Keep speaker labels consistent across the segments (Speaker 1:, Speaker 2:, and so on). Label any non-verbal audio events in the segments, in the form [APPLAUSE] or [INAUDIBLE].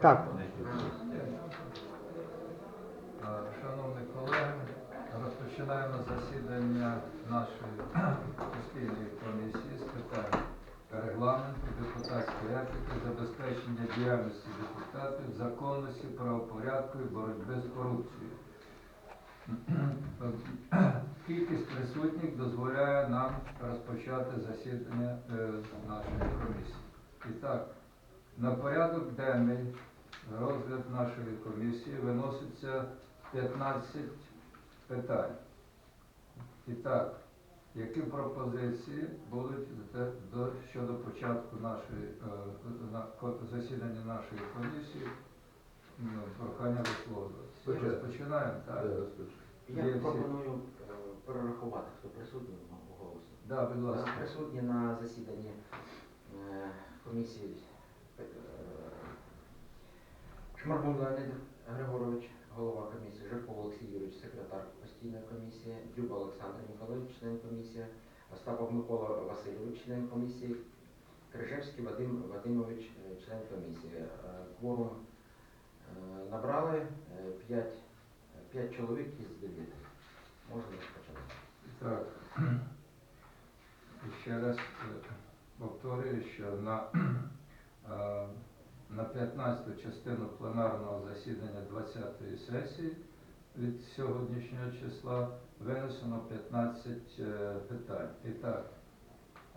Speaker 1: Так.
Speaker 2: Шановні колеги, розпочинаємо засідання нашої постійної комісії з питань регламенту, депутатської етики, забезпечення діяльності депутатів, законності, правопорядку і боротьби з корупцією. Кількість присутніх дозволяє нам розпочати засідання е, нашої комісії. І так, на порядок денний розгляд нашої комісії виноситься 15 питань. І так, які пропозиції будуть до- щодо початку нашої е, засідання нашої комісії? Ну, Прохання висловлюватися. Розпочинаємо, так?
Speaker 3: Я
Speaker 2: Є всі?
Speaker 3: пропоную е, перерахувати, хто присутній у голосу.
Speaker 2: Да, будь ласка.
Speaker 3: Присутні на засіданні е, комісії Шмаргун Леонід Григорович, голова комісії, Жирков Олексій Юрійович, секретар постійної комісії, Дюба Олександр Ніколаївич, член комісії, Остапов Микола Васильович, член комісії, Крижевський Вадим Вадимович, е, член комісії. Е, Кворум е, набрали 5, 5 чоловік із 9. Можна розпочати.
Speaker 2: Так. Ще раз повторюю, що на, на 15-ту частину пленарного засідання 20-ї сесії від сьогоднішнього числа винесено 15 е, питань. І так,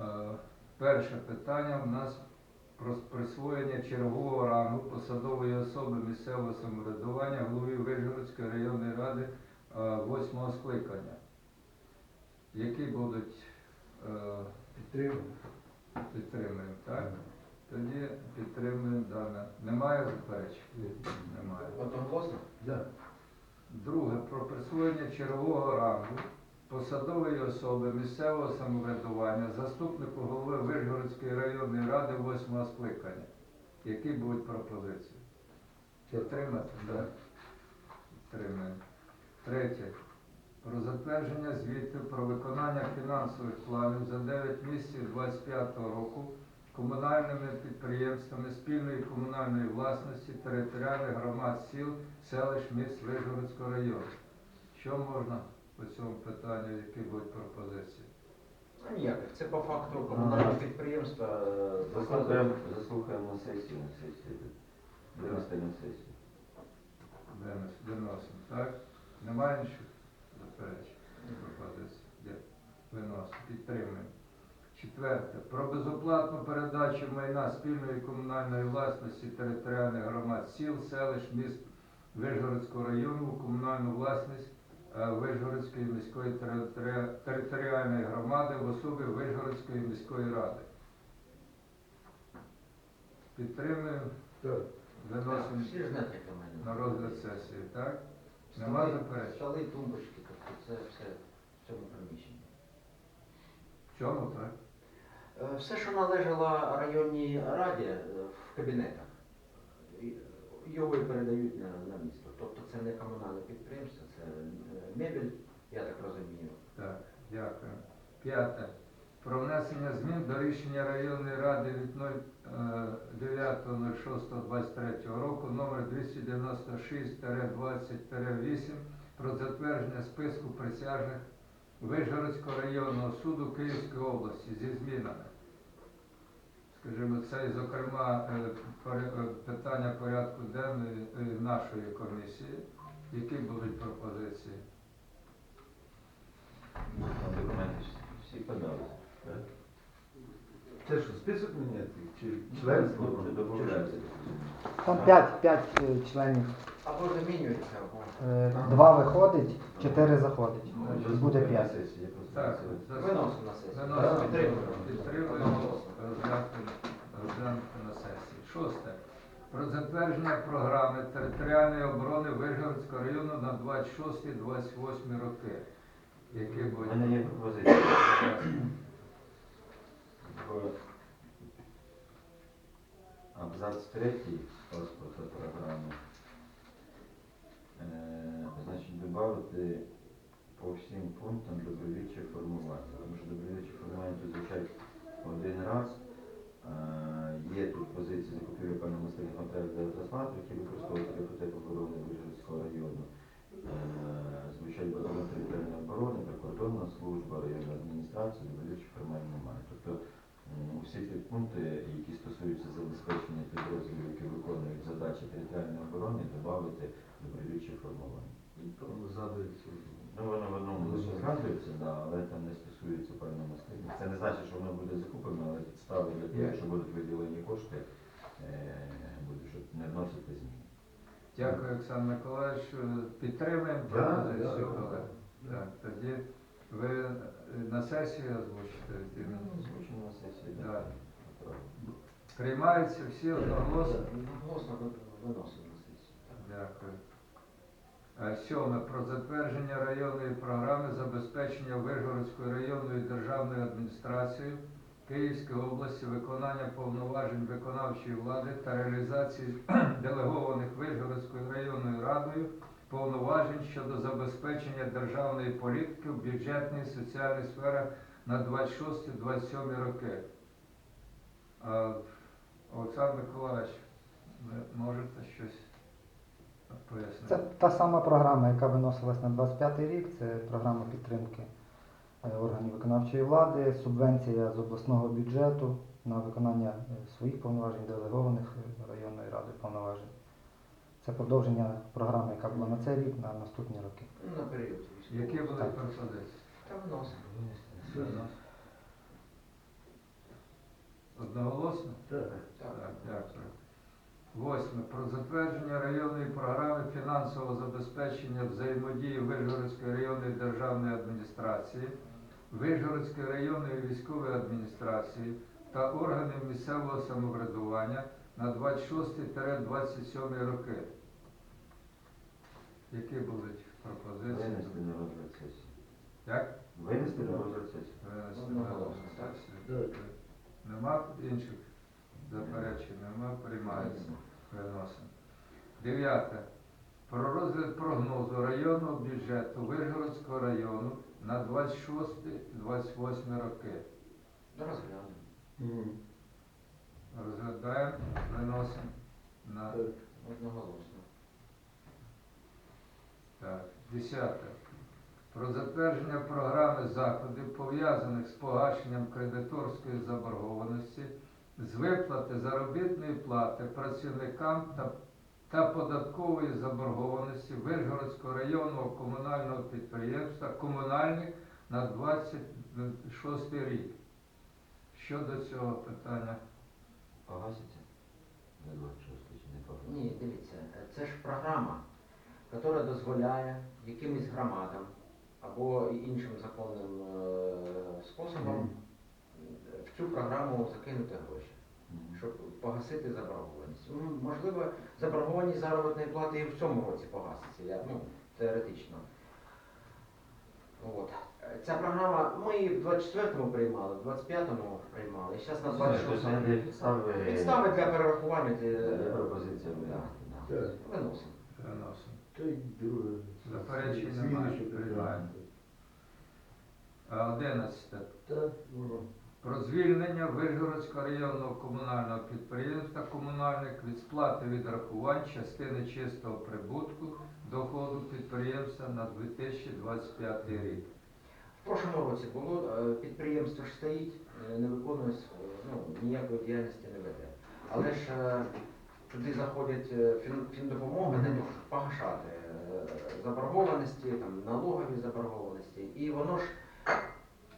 Speaker 2: е, перше питання у нас про присвоєння чергового рангу посадової особи місцевого самоврядування голові Вишгородської районної ради е, восьмого скликання які будуть е,
Speaker 4: Підтримую.
Speaker 2: підтримуємо, так? Тоді підтримуємо дане. Немає заперечень? Немає.
Speaker 3: Одноголосно?
Speaker 4: Да.
Speaker 2: Друге, про присвоєння чергового рангу посадової особи місцевого самоврядування, заступнику голови Вишгородської районної ради восьмого скликання. Які будуть пропозиції? Підтримати? Так. Підтримуємо. Третє. Про затвердження звіту про виконання фінансових планів за 9 місяців 2025 року комунальними підприємствами спільної комунальної власності територіальних громад сіл, селищ, міст Вишгородського району. Що можна по цьому питанню, які будуть пропозиції?
Speaker 3: Ну, Ніяких. Це по факту комунальне підприємство. е,
Speaker 5: Заслухаємо, заслухаємо сесію на сесію. Винести на сесію.
Speaker 2: Винос- Виносимо, так? Немає інших заперечень? Пропозицій? Є. Виносимо. Підтримуємо. Четверте. Про безоплатну передачу майна спільної комунальної власності територіальних громад сіл, селищ, міст Вишгородського району у комунальну власність е, Вишгородської міської територіальної громади в особі Вишгородської міської ради. Підтримуємо, виносимо на розгляд сесії, так? Нема заперечень?
Speaker 3: Столи, тумбочки, тобто це все в цьому приміщенні.
Speaker 2: В чому, так?
Speaker 3: Е, Все, що належало районній раді е, в кабінетах, його і передають на, на місто. Тобто це не комунальне підприємство, це е, мебель, я так розумію.
Speaker 2: Так, дякую. П'яте. Про внесення змін до рішення районної ради від е, 09.06.23 року номер 296-20-8 про затвердження списку присяжних Вишгородського районного суду Київської області зі змінами. Скажімо, це, і, зокрема, е, е, питання порядку денної е, нашої комісії. Які будуть пропозиції?
Speaker 5: Документи всі подали. так?
Speaker 4: Це що, список міняти? Чи членство?
Speaker 5: Це додається.
Speaker 1: Там 5, 5 членів.
Speaker 3: Або замінюється, або
Speaker 1: Е, Два виходить, чотири заходить.
Speaker 5: Ну,
Speaker 1: Буде
Speaker 5: на сесії,
Speaker 2: Так,
Speaker 3: виносимо на сесію.
Speaker 2: Виносимо.
Speaker 3: Підтримуємо.
Speaker 2: Підтримуємо. Розглянути розглянути на сесії. Шосте. Про затвердження програми територіальної оборони Вишгородського району на 26-28 роки. Які
Speaker 5: У
Speaker 2: будуть
Speaker 5: мене є пропозиція. В абзац третій паспорта програми. Е, значить, додати по всім пунктам добровільче формування. Тому що добровільче формування тут звучать один раз. Е, є тут позиції закупівлі мастильного проект для транспланту, який використовується для потреб оборони Вижгородського району. Е, Звучать батальйон територіальної оборони, прикордонна служба, районна адміністрація, добровільчих формально немає. Тобто усі ті пункти, які стосуються забезпечення підрозділів, які виконують задачі територіальної оборони, додати добровільчі формування. Ну, воно в одному лише згадується, да, але там не стосується певного наслідства. Це не значить, що воно буде закуплено, але підстави для того, якщо будуть виділені кошти, е, буде, щоб не вносити зміни.
Speaker 2: Дякую, Олександр Миколаївич. Підтримуємо
Speaker 4: Да,
Speaker 2: пропозицію
Speaker 4: да,
Speaker 2: колеги.
Speaker 4: да.
Speaker 2: Так, тоді ви е, на сесії озвучите.
Speaker 5: Ну, Озвучено на сесії,
Speaker 2: Да.
Speaker 5: так.
Speaker 2: Приймаються всі одноголосно.
Speaker 3: Голосно виносимо на сесію.
Speaker 2: Дякую. Сьоме. Про затвердження районної програми забезпечення Вишгородською районною державною адміністрацією Київської області виконання повноважень виконавчої влади та реалізації [CLEARS THROAT] делегованих Вишгородською районною радою повноважень щодо забезпечення державної політики в бюджетній і соціальній сферах на 26-27 роки. Олександр Миколаївич, ви можете щось пояснити?
Speaker 1: Це та сама програма, яка виносилась на 25-й рік. Це програма підтримки е, органів виконавчої влади, субвенція з обласного бюджету на виконання е, своїх повноважень, делегованих е, районною радою повноважень. Це продовження програми, яка була на цей рік, на наступні роки.
Speaker 3: Ну, на період.
Speaker 2: Які були
Speaker 1: Так.
Speaker 2: пропозиції?
Speaker 3: Та виносимо.
Speaker 4: Все.
Speaker 2: Одноголосно?
Speaker 4: Так.
Speaker 3: Так.
Speaker 2: Так, дякую. Восьме. Про затвердження районної програми фінансового забезпечення взаємодії Вишгородської районної державної адміністрації, Вишгородської районної військової адміністрації та органів місцевого самоврядування на 26-27 роки. Які будуть пропозиції?
Speaker 5: Винести на розгляд сесії.
Speaker 2: Як?
Speaker 5: Винести на розгляд сесії.
Speaker 2: Винести на розгляд сесії. Нема інших заперечень, нема, приймається. Виносимо. Дев'яте. Про розгляд прогнозу районного бюджету Вишгородського району на 26-28 роки.
Speaker 3: Розглянемо.
Speaker 4: Мгм.
Speaker 2: Розглядаємо, виносимо на
Speaker 3: Одноголосно.
Speaker 2: так. Десяте. Про затвердження програми заходів, пов'язаних з погашенням кредиторської заборгованості, з виплати заробітної плати працівникам та, та податкової заборгованості Вишгородського районного комунального підприємства комунальних на 26 рік. Щодо цього питання.
Speaker 5: Погаситься? На 26 чи не погаситься?
Speaker 3: Ні, дивіться, це ж програма, яка дозволяє якимось громадам або іншим законним е, способом цю програму закинути гроші, щоб погасити заборгованість. Ну, можливо, заборгованість заробітної плати і в цьому році погаситься, я, ну, теоретично. От. Ця програма, ми її в 24-му приймали, в 25-му приймали, і зараз на
Speaker 5: Тобто
Speaker 3: 26-му.
Speaker 5: підстави.
Speaker 3: Для перерахування для
Speaker 5: Є пропозиція
Speaker 3: Да, да.
Speaker 4: Так.
Speaker 3: Виносимо.
Speaker 2: Виносимо.
Speaker 4: Та й друге.
Speaker 2: Заперечень
Speaker 4: Зміни,
Speaker 2: немає,
Speaker 4: що
Speaker 2: приймаємо. А, Одинадцяте.
Speaker 4: Так, воно.
Speaker 2: Про звільнення Вишгородського районного комунального підприємства комунальник від сплати відрахувань частини чистого прибутку доходу підприємства на 2025 рік.
Speaker 3: В прошлому році було е, підприємство ж стоїть, е, не виконує ну, ніякої діяльності не веде. Але ж е, туди заходять фін, фіндопомоги для того, погашати заборгованості, там, налогові заборгованості. І воно ж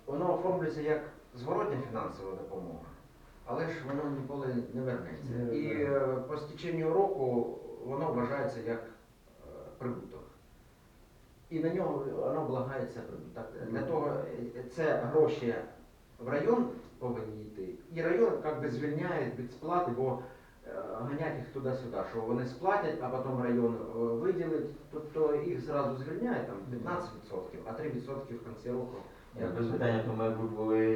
Speaker 3: воно оформлюється як зворотня фінансова допомога, але ж воно ніколи не вернеться. І е, по стіченню року воно вважається як е, прибуток. І на нього воно облагається прибуток. Для того е, це гроші в район повинні йти. І район як би звільняє від сплати, бо ганять їх туди-сюди, що вони сплатять, а потім район виділить. Тобто їх зразу звільняє там 15%, а 3% в кінці року.
Speaker 5: Як без питання, то мабуть були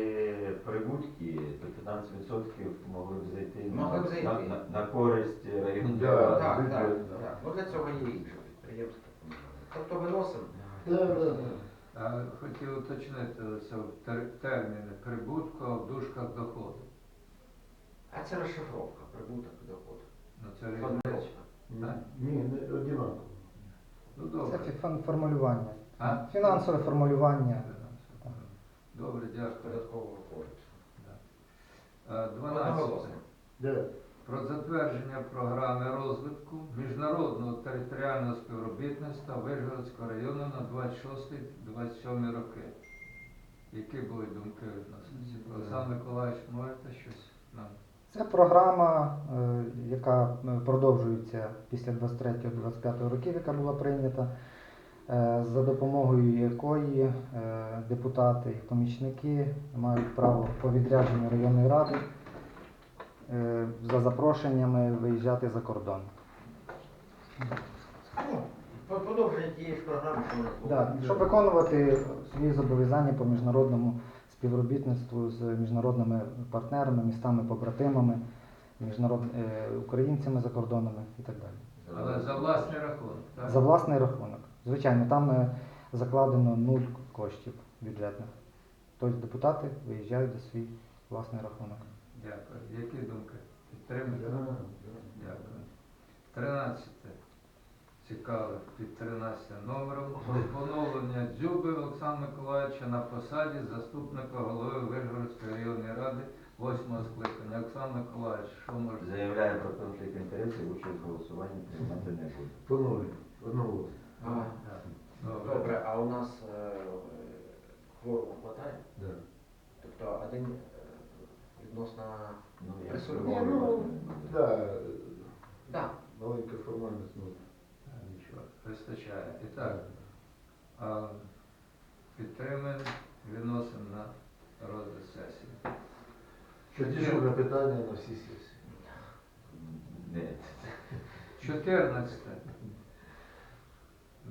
Speaker 5: прибутки, то 15% могли б зайти на,
Speaker 3: Могли б зайти.
Speaker 5: на, на, на користь районної
Speaker 4: Да.
Speaker 3: Так, так, так. Ну для цього є інше підприємство. Тобто виносимо.
Speaker 4: Так, так, так.
Speaker 2: А хотів уточнити це в тер- терміни прибутку, в дужках доходу.
Speaker 3: А це розшифровка, прибуток і доход.
Speaker 2: Ну це різниця.
Speaker 4: Ні, не одинаково.
Speaker 2: Ну
Speaker 1: Це
Speaker 2: добре.
Speaker 1: фі- фан- формулювання.
Speaker 2: А?
Speaker 1: Фінансове формулювання.
Speaker 2: Добре, дякую.
Speaker 3: Податкового кодексу.
Speaker 2: Е, 12.
Speaker 3: Одноголосно.
Speaker 2: Про затвердження програми розвитку міжнародного територіального співробітництва Вишгородського району на 26-27 роки. Які були думки відносно цього? Олександр Миколаївич, можете щось нам?
Speaker 1: Це програма, е, яка е, продовжується після 23-25 років, яка була прийнята, е, за допомогою якої е, депутати і помічники мають право по відрядженню районної ради е, за запрошеннями виїжджати за кордон.
Speaker 3: Ну, Продовження тієї ж програми, що у нас було.
Speaker 1: Щоб виконувати свої зобов'язання по міжнародному співробітництву з міжнародними партнерами, містами побратимами, міжнарод... е, українцями за кордонами і так далі.
Speaker 2: Але за власний рахунок, так?
Speaker 1: За власний рахунок. Звичайно, там е, закладено нуль коштів бюджетних. Тобто депутати виїжджають за свій власний рахунок.
Speaker 2: Дякую. Які думки? Підтримуєте?
Speaker 4: Да.
Speaker 2: Дякую. 13. Цікаве під 13 номером. Поновлення Дзюби Олександра Миколаївича на посаді заступника голови Вишгородської районної ради 8 скликання. Олександр Миколаївич, що можете?
Speaker 5: Заявляє про конфлікт інтересів, участь в голосуванні приймати не буде.
Speaker 4: Поновлюємо. Одноголосно.
Speaker 3: А,
Speaker 2: Так. Добре.
Speaker 3: А у нас е, кворуму хватає?
Speaker 4: Да.
Speaker 3: Тобто один е, відносно
Speaker 5: Ну, я
Speaker 3: Присутні.
Speaker 4: Ні, ну, да, е,
Speaker 3: Да.
Speaker 4: маленька формальність, ну,
Speaker 2: Нічого, вистачає. І так, а, підтримуємо, виносимо на розгляд сесії.
Speaker 4: Це дежурне питання на всі сесії.
Speaker 5: Не.
Speaker 2: 14.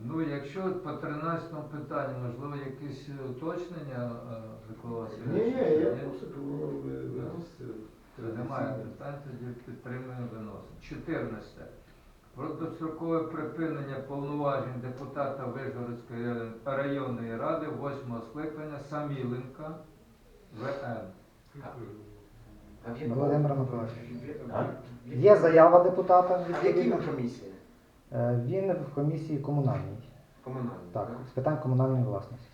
Speaker 2: Ну, якщо по 13 питанню, можливо, якісь уточнення, е, Микола Васильович?
Speaker 4: Ні, ні, я просто воно ви- виносите.
Speaker 2: Немає питань, тоді підтримуємо виносимо. 14. Про дострокове припинення повноважень депутата Вишгородської район- районної ради 8 скликання Саміленка ВН.
Speaker 1: Володимир Миколаївич. Є заява депутата.
Speaker 3: А в якій комісії?
Speaker 1: Е, Він в комісії комунальній.
Speaker 3: Комунальній.
Speaker 1: Так, з питань комунальної власності.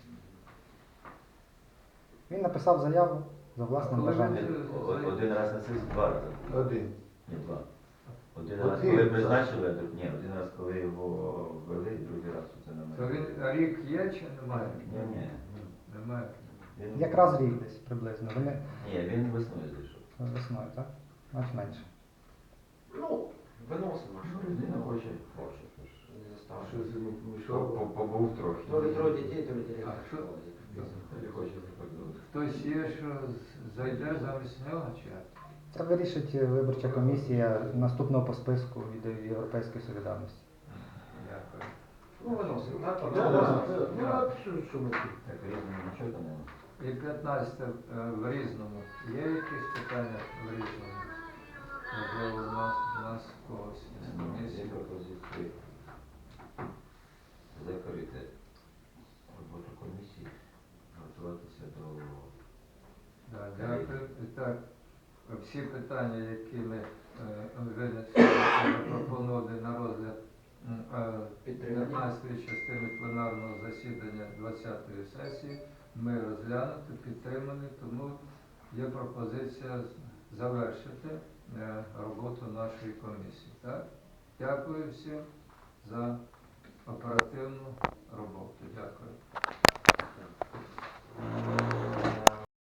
Speaker 1: Він написав заяву за власним
Speaker 2: коли
Speaker 1: бажанням.
Speaker 5: О- Один раз на сесії, два рази.
Speaker 4: Один.
Speaker 5: Ні, два. Один
Speaker 4: Один,
Speaker 5: раз, коли
Speaker 4: так.
Speaker 5: призначили, а друг- ні, один раз, коли його ввели, другий раз це на
Speaker 2: То
Speaker 5: мене.
Speaker 2: він рік є чи немає?
Speaker 5: Ні, ні.
Speaker 2: Немає.
Speaker 5: Він-
Speaker 1: Якраз рік десь приблизно. Вони
Speaker 5: Ні, він весною зайшов.
Speaker 1: весною, так? Значить менше.
Speaker 3: Ну, виносимо.
Speaker 5: Ну, людина хоче.
Speaker 3: Хоче. Не
Speaker 4: помішало.
Speaker 5: по- Побув трохи.
Speaker 3: То ли троє дітей, то ли директор.
Speaker 2: А що?
Speaker 5: Тоді хоче за кордон.
Speaker 2: Хтось є, що з- зайде замість нього чи?
Speaker 1: Це вирішить е, виборча комісія наступного по списку від Європейської солідарності.
Speaker 2: Дякую.
Speaker 3: Ну, виносимо, так?
Speaker 4: Да, да,
Speaker 3: Одноголосно.
Speaker 4: да. Ну, а що, що ми тут?
Speaker 5: Так, різному нічого там.
Speaker 2: І 15 е, в різному. Є якісь питання в різному? Можливо, у нас, у нас когось із
Speaker 5: Ну, Є
Speaker 2: комісії.
Speaker 5: пропозиції закрити роботу комісії, готуватися до
Speaker 2: Да, дякую. І так, всі питання, які ми е, винесли, запропонували на розгляд м, е, 15 частини пленарного засідання 20-ї сесії, ми розглянути, підтримані, тому є пропозиція завершити е, роботу нашої комісії. Так? Дякую всім за оперативну роботу. Дякую.